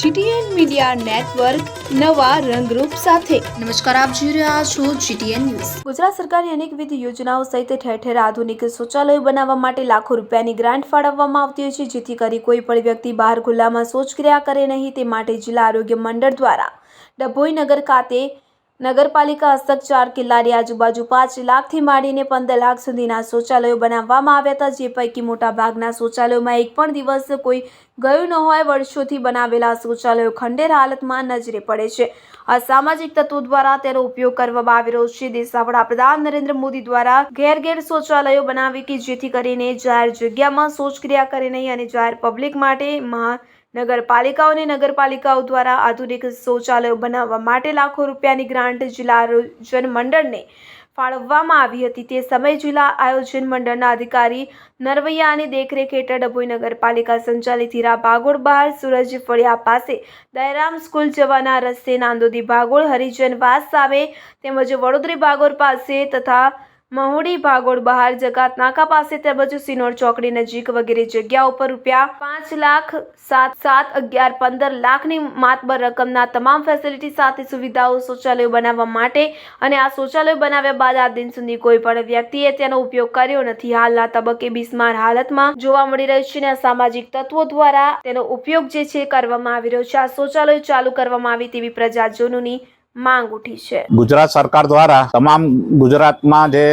GTN media network નવા રંગરૂપ સાથે. નમસ્કાર આપ જોઈ રહ્યા છો જીટીએન ન્યૂઝ. ગુજરાત સરકારની અનેકવિધ યોજનાઓ સહિત ઠેર ઠેર આધુનિક શૌચાલયો બનાવવા માટે લાખો રૂપિયાની ગ્રાન્ટ ફાળવવામાં આવતી હોય છે જેથી કરી કોઈ પણ વ્યક્તિ બહાર ખુલ્લામાં શૌચક્રિયા કરે નહીં તે માટે જિલ્લા આરોગ્ય મંડળ દ્વારા ડભોઈ નગર ખાતે નગરપાલિકા હસ્તક ચાર કિલ્લાની આજુબાજુ પાંચ લાખથી માંડીને પંદર લાખ સુધીના શૌચાલયો બનાવવામાં આવ્યા હતા, જે પૈકી મોટાભાગના શૌચાલયોમાં એક પણ દિવસ કોઈ ગયું ન હોય. વર્ષોથી બનાવેલા શૌચાલયો ખંડેર હાલતમાં નજરે પડે છે. અસામાજિક તત્વો દ્વારા તેનો ઉપયોગ કરવામાં આવી રહ્યો છે. દેશના વડાપ્રધાન નરેન્દ્ર મોદી દ્વારા ઘેર ઘેર શૌચાલયો બનાવી કે જેથી કરીને જાહેર જગ્યામાં શૌચક્રિયા કરે નહીં અને જાહેર પબ્લિક માટે મહાનગરપાલિકાઓ અને નગરપાલિકાઓ દ્વારા આધુનિક શૌચાલયો બનાવવા માટે લાખો રૂપિયાની ગ્રાન્ટ જિલ્લા આયોજન મંડળને ફાળવવામાં આવી હતી. તે સમયે જિલ્લા આયોજન મંડળના અધિકારી નરવૈયાની દેખરેખ હેઠળ ડભોઈ નગરપાલિકા સંચાલિત હીરા ભાગોળ બહાર સૂરજ ફળિયા પાસે દયારામ સ્કૂલ જવાના રસ્તે નાંદોદી ભાગોળ હરિજન વાસ સામે તેમજ વડોદરી ભાગોળ પાસે તથા મહુડી ભાગોળ બહાર જકાત નાકા પાસે તેમજ સિનોર ચોકડી નજીક વગેરે જગ્યા ઉપર રૂપિયા પાંચ લાખ સાત સાત અગિયાર પંદર લાખની માતબર રકમના તમામ ફેસિલિટી સાથે સુવિધાઓ શૌચાલયો બનાવવા માટે અને આ શૌચાલયો બનાવ્યા બાદ આ દિન સુધી કોઈ પણ વ્યક્તિએ તેનો ઉપયોગ કર્યો નથી. હાલના તબક્કે બિસ્માર હાલતમાં જોવા મળી રહ્યું છે અને સામાજિક તત્વો દ્વારા તેનો ઉપયોગ જે છે કરવામાં આવી રહ્યો છે. આ શૌચાલયો ચાલુ કરવામાં આવે તેવી પ્રજાજનોની માંગ ઉઠી છે. ગુજરાત સરકાર દ્વારા તમામ ગુજરાતમાં જે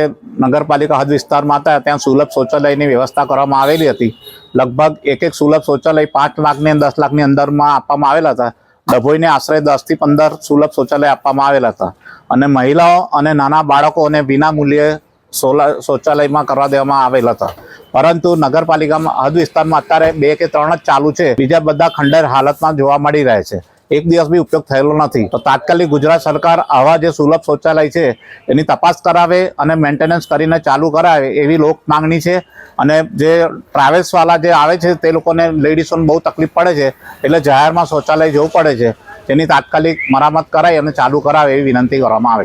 નગરપાલિકા હદ વિસ્તારમાં હતા, ત્યાં સુલભ શૌચાલયની વ્યવસ્થા કરવામાં આવેલી હતી. લગભગ એક એક સુલભ શૌચાલય પાંચ લાખની દસ લાખની અંદરમાં આપવામાં આવેલા હતા. ડભોઈને આશરે દસથી પંદર સુલભ શૌચાલય આપવામાં આવેલા હતા. અને મહિલાઓ અને નાના બાળકોને વિના મૂલ્યે સોલા, શૌચાલયમાં કરવા દેવામાં આવેલા હતા. પરંતુ નગરપાલિકામાં હદ વિસ્તારમાં અત્યારે બે કે ત્રણ જ ચાલુ છે. બીજા બધા ખંડેર હાલતમાં જોવા મળી રહે છે. એક દિવસ બી ઉપયોગ થયેલો નથી. તો તાત્કાલિક ગુજરાત સરકાર આવા જે સુલભ શૌચાલય છે, એની તપાસ કરાવે અને મેન્ટેનન્સ કરીને ચાલુ કરાવે એવી લોક માંગણી છે. અને જે ટ્રાવેલ્સવાળા જે આવે છે, તે લોકોને લેડીઝોને બહુ તકલીફ પડે છે. એટલે જાહેરમાં શૌચાલય જવું પડે છે. તેની તાત્કાલિક મરામત કરાય અને ચાલુ કરાવે એવી વિનંતી કરવામાં આવે છે.